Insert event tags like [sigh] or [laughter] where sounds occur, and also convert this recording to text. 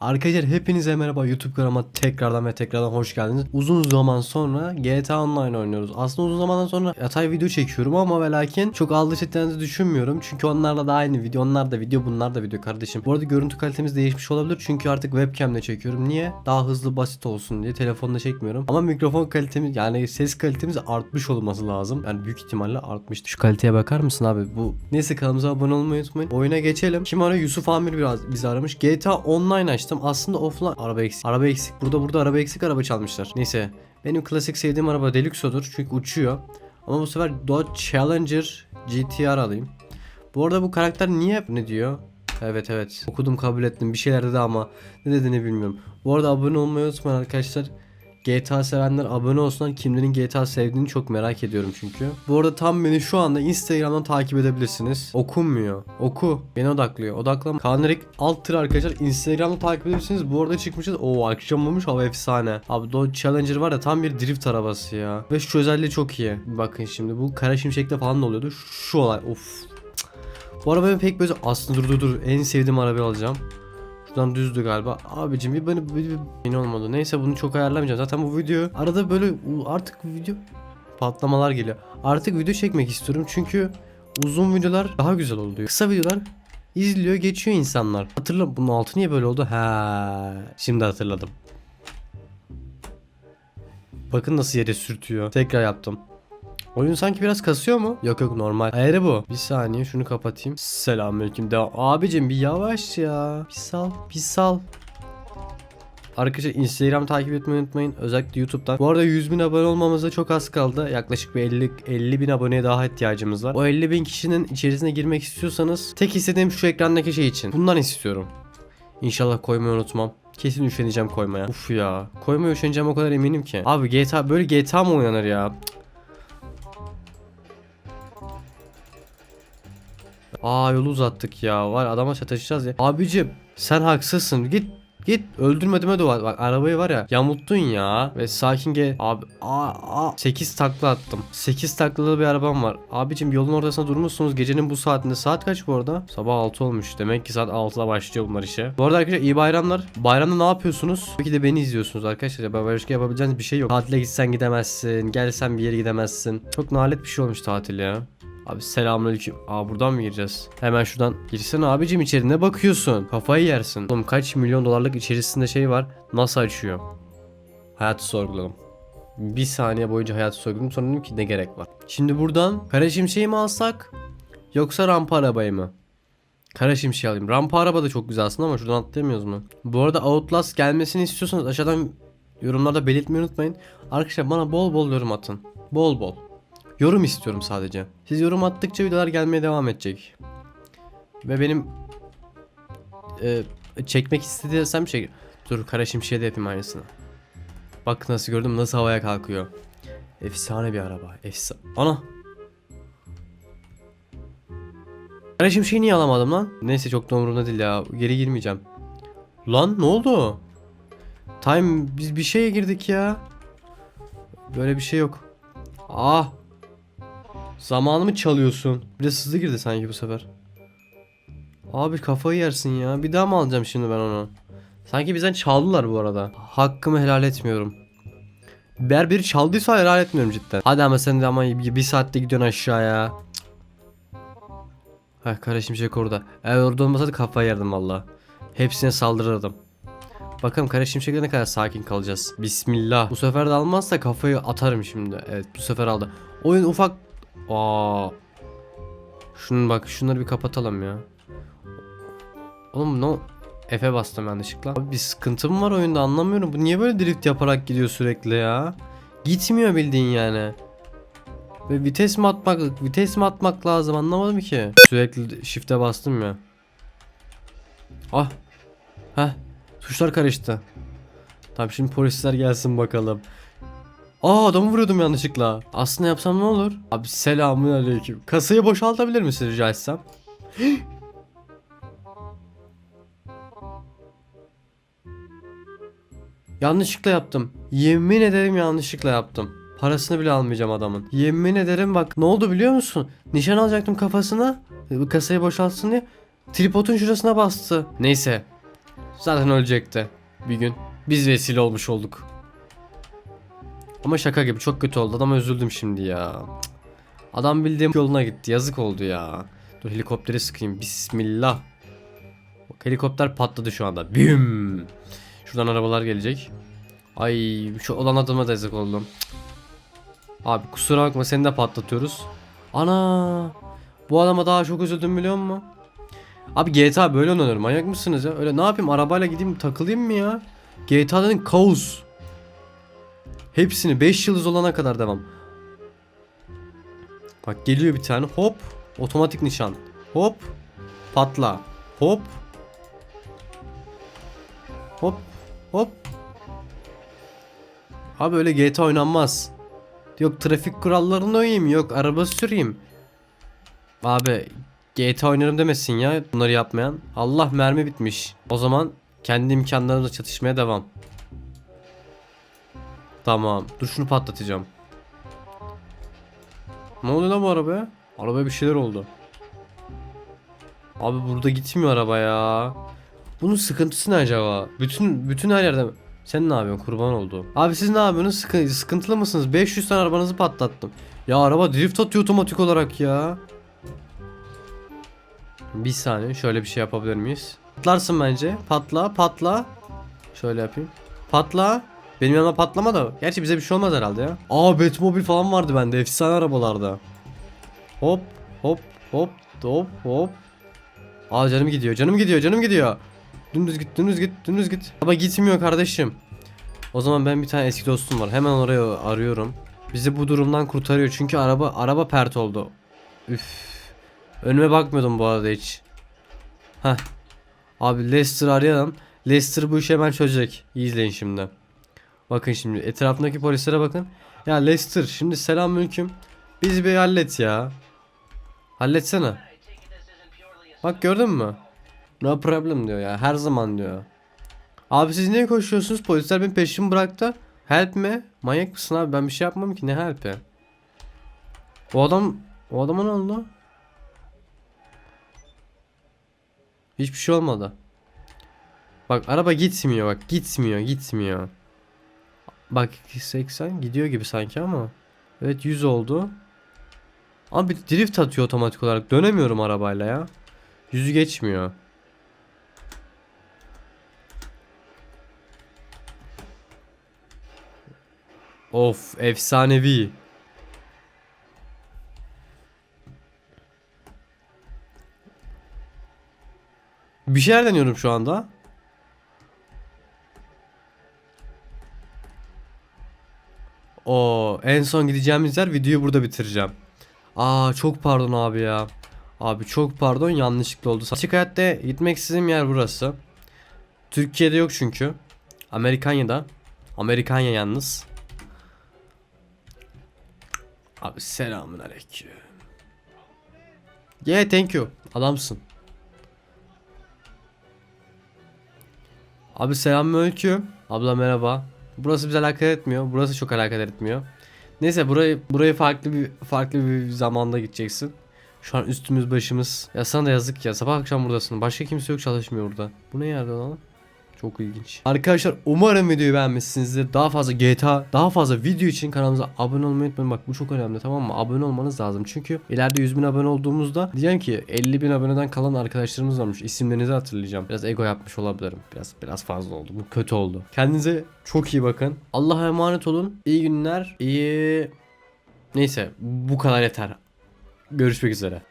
Arkadaşlar hepinize merhaba YouTube kanalıma tekrardan ve tekrardan hoş geldiniz. Uzun zaman sonra GTA Online oynuyoruz. Aslında uzun zamandan sonra yatay video çekiyorum ama ve lakin çok ettiğinizi düşünmüyorum. Çünkü onlarla da aynı video. Onlar da video bunlar da video kardeşim. Bu arada görüntü kalitemiz değişmiş olabilir. Çünkü artık webcamle çekiyorum. Niye? Daha hızlı basit olsun diye telefonla çekmiyorum. Ama mikrofon kalitemiz yani ses kalitemiz artmış olması lazım. Yani büyük ihtimalle artmıştır. Şu kaliteye bakar mısın abi? Bu neyse kanalımıza abone olmayı unutmayın. Oyuna geçelim. Kim arıyor? Yusuf Amir biraz bizi aramış. GTA Online açtım. Aslında offline araba eksik. Araba eksik. Burada burada araba eksik araba çalmışlar. Neyse. Benim klasik sevdiğim araba Deluxe'odur. Çünkü uçuyor. Ama bu sefer Dodge Challenger GTR alayım. Bu arada bu karakter niye ne diyor? Evet evet. Okudum kabul ettim. Bir şeyler dedi ama ne dediğini bilmiyorum. Bu arada abone olmayı unutmayın arkadaşlar. GTA sevenler abone olsunlar. Kimlerin GTA sevdiğini çok merak ediyorum çünkü. Bu arada tam beni şu anda Instagram'dan takip edebilirsiniz. Okunmuyor. Oku. Beni odaklıyor. Odaklama. Kanerik alt tır arkadaşlar. Instagram'da takip edebilirsiniz. Bu arada çıkmışız. Oo akşam olmuş hava efsane. Abi Dodge Challenger var ya tam bir drift arabası ya. Ve şu özelliği çok iyi. Bakın şimdi bu kara şimşekte falan da oluyordu. Şu olay. Of. Bu araba benim pek böyle aslında dur dur dur. En sevdiğim arabayı alacağım. Şuradan düzdü galiba. Abicim bir beni yeni olmadı. Neyse bunu çok ayarlamayacağım. Zaten bu video arada böyle artık video patlamalar geliyor. Artık video çekmek istiyorum çünkü uzun videolar daha güzel oluyor. Kısa videolar izliyor geçiyor insanlar. Hatırla bunun altı niye böyle oldu? Ha, şimdi hatırladım. Bakın nasıl yere sürtüyor. Tekrar yaptım. Oyun sanki biraz kasıyor mu? Yok yok normal. Ayarı bu. Bir saniye şunu kapatayım. Selamünaleyküm. Devam. Abicim bir yavaş ya. Bir sal. Bir sal. Arkadaşlar Instagram takip etmeyi unutmayın. Özellikle YouTube'dan. Bu arada 100 bin abone olmamıza çok az kaldı. Yaklaşık bir 50, 50 bin aboneye daha ihtiyacımız var. O 50 bin kişinin içerisine girmek istiyorsanız tek istediğim şu ekrandaki şey için. Bundan istiyorum. İnşallah koymayı unutmam. Kesin üşeneceğim koymaya. Uf ya. Koymaya üşeneceğim o kadar eminim ki. Abi GTA böyle GTA mı oynanır ya? Aa yolu uzattık ya. Var adama çatışacağız ya. Abicim sen haksızsın. Git Git öldürmediğime dua. Bak arabayı var ya yamuttun ya. Ve sakin gel. Abi aa, aa. 8 takla attım. 8 taklalı bir arabam var. Abicim yolun ortasında durmuşsunuz. Gecenin bu saatinde. Saat kaç bu arada? Sabah 6 olmuş. Demek ki saat 6'da başlıyor bunlar işe. Bu arada arkadaşlar iyi bayramlar. Bayramda ne yapıyorsunuz? Tabii ki de beni izliyorsunuz arkadaşlar. Başka yapabileceğiniz bir şey yok. Tatile gitsen gidemezsin. Gelsen bir yere gidemezsin. Çok nalet bir şey olmuş tatil ya. Abi selamünaleyküm. Aa buradan mı gireceğiz? Hemen şuradan girsene abicim içeri ne bakıyorsun? Kafayı yersin. Oğlum kaç milyon dolarlık içerisinde şey var. Nasıl açıyor? Hayatı sorguladım. Bir saniye boyunca hayatı sorguladım sonra dedim ki ne gerek var. Şimdi buradan kara şimşeği mi alsak? Yoksa rampa arabayı mı? Kara şimşeği alayım. Rampa araba da çok güzel aslında ama şuradan atlayamıyoruz mu? Bu arada Outlast gelmesini istiyorsanız aşağıdan yorumlarda belirtmeyi unutmayın. Arkadaşlar bana bol bol yorum atın. Bol bol. Yorum istiyorum sadece. Siz yorum attıkça videolar gelmeye devam edecek. Ve benim e, çekmek istediğim şey dur kara şimşeğe de yapayım aynısını. Bak nasıl gördüm nasıl havaya kalkıyor. Efsane bir araba. Efsa Ana. Kara şimşeği niye alamadım lan? Neyse çok da umurumda değil ya. Geri girmeyeceğim. Lan ne oldu? Time biz bir şeye girdik ya. Böyle bir şey yok. Ah Zamanımı çalıyorsun. Bir de sızlı girdi sanki bu sefer. Abi kafayı yersin ya. Bir daha mı alacağım şimdi ben onu? Sanki bizden çaldılar bu arada. Hakkımı helal etmiyorum. Eğer biri çaldıysa helal etmiyorum cidden. Hadi ama sen de ama bir, saatte gidiyorsun aşağıya. Heh kara şimşek orada. Eğer orada olmasaydı kafayı yerdim valla. Hepsine saldırırdım. Bakalım kara şimşekte ne kadar sakin kalacağız. Bismillah. Bu sefer de almazsa kafayı atarım şimdi. Evet bu sefer aldı. Oyun ufak Aa. Şunu bak şunları bir kapatalım ya. Oğlum no F'e bastım yanlışlıkla. Abi bir sıkıntı mı var oyunda anlamıyorum. Bu niye böyle drift yaparak gidiyor sürekli ya? Gitmiyor bildiğin yani. Ve vites mi atmak, vites mi atmak lazım anlamadım ki. Sürekli shift'e bastım ya. Ah. Heh. Tuşlar karıştı. Tamam şimdi polisler gelsin bakalım. Aa adamı vuruyordum yanlışlıkla. Aslında yapsam ne olur? Abi selamun aleyküm. Kasayı boşaltabilir misin rica etsem? [gasps] yanlışlıkla yaptım. Yemin ederim yanlışlıkla yaptım. Parasını bile almayacağım adamın. Yemin ederim bak ne oldu biliyor musun? Nişan alacaktım kafasına. Kasayı boşaltsın diye. Tripodun şurasına bastı. Neyse. Zaten ölecekti bir gün. Biz vesile olmuş olduk. Ama şaka gibi çok kötü oldu. Adama üzüldüm şimdi ya. Adam bildiğim yoluna gitti. Yazık oldu ya. Dur helikopteri sıkayım. Bismillah. Bak, helikopter patladı şu anda. Büm. Şuradan arabalar gelecek. Ay şu olan adama da yazık oldum. Abi kusura bakma seni de patlatıyoruz. Ana. Bu adama daha çok üzüldüm biliyor musun? Abi GTA böyle oynanır manyak mısınız ya? Öyle ne yapayım arabayla gideyim takılayım mı ya? GTA'nın kaos. Hepsini 5 yıldız olana kadar devam. Bak geliyor bir tane hop otomatik nişan. Hop patla. Hop hop hop. Abi öyle GTA oynanmaz. Yok trafik kurallarını uyayım yok araba süreyim. Abi GTA oynarım demesin ya bunları yapmayan. Allah mermi bitmiş. O zaman kendi imkanlarımla çatışmaya devam. Tamam. Dur şunu patlatacağım. Ne oluyor lan bu arabaya? Arabaya bir şeyler oldu. Abi burada gitmiyor araba ya. Bunun sıkıntısı ne acaba? Bütün bütün her yerde sen ne yapıyorsun kurban oldu. Abi siz ne yapıyorsunuz? Sıkı- sıkıntılı mısınız? 500 tane arabanızı patlattım. Ya araba drift atıyor otomatik olarak ya. Bir saniye şöyle bir şey yapabilir miyiz? Patlarsın bence. Patla patla. Şöyle yapayım. Patla. Benim yanıma patlama da. Gerçi bize bir şey olmaz herhalde ya. Aa Batmobile falan vardı bende. Efsane arabalarda. Hop hop hop hop hop. Aa canım gidiyor canım gidiyor canım gidiyor. Dümdüz git dümdüz git dümdüz git. Ama gitmiyor kardeşim. O zaman ben bir tane eski dostum var. Hemen oraya arıyorum. Bizi bu durumdan kurtarıyor. Çünkü araba araba pert oldu. Üf. Önüme bakmıyordum bu arada hiç. Heh. Abi Lester arayalım. Lester bu işi hemen çözecek. İyi izleyin şimdi. Bakın şimdi etrafındaki polislere bakın. Ya Lester şimdi selamünaleyküm. Biz bir hallet ya. Halletsene. Bak gördün mü? No problem diyor ya. Her zaman diyor. Abi siz niye koşuyorsunuz? Polisler benim peşimi bıraktı. Help mi? Manyak mısın abi? Ben bir şey yapmam ki. Ne help'i? O adam... O adama ne oldu? Hiçbir şey olmadı. Bak araba gitmiyor bak. Gitmiyor gitmiyor. Bak 80 gidiyor gibi sanki ama. Evet 100 oldu. Abi drift atıyor otomatik olarak. Dönemiyorum arabayla ya. Yüzü geçmiyor. Of efsanevi. Bir şeyler deniyorum şu anda. O en son gideceğimiz yer videoyu burada bitireceğim. Aa çok pardon abi ya. Abi çok pardon yanlışlıkla oldu. Açık hayatta gitmek istediğim yer burası. Türkiye'de yok çünkü. Amerikanya'da. Amerikanya yalnız. Abi selamun aleyküm. Yeah thank you. Adamsın. Abi selamünaleyküm. Abla merhaba. Burası bize alakadar etmiyor. Burası çok alakadar etmiyor. Neyse burayı burayı farklı bir farklı bir zamanda gideceksin. Şu an üstümüz başımız. Ya sana da yazık ya. Sabah akşam buradasın. Başka kimse yok çalışmıyor burada. Bu ne yerde lan? Çok ilginç. Arkadaşlar umarım videoyu beğenmişsinizdir. Daha fazla GTA, daha fazla video için kanalımıza abone olmayı unutmayın. Bak bu çok önemli tamam mı? Abone olmanız lazım. Çünkü ileride 100 bin abone olduğumuzda diyeceğim ki 50 bin aboneden kalan arkadaşlarımız varmış. İsimlerinizi hatırlayacağım. Biraz ego yapmış olabilirim. Biraz biraz fazla oldu. Bu kötü oldu. Kendinize çok iyi bakın. Allah'a emanet olun. İyi günler. İyi... Neyse bu kadar yeter. Görüşmek üzere.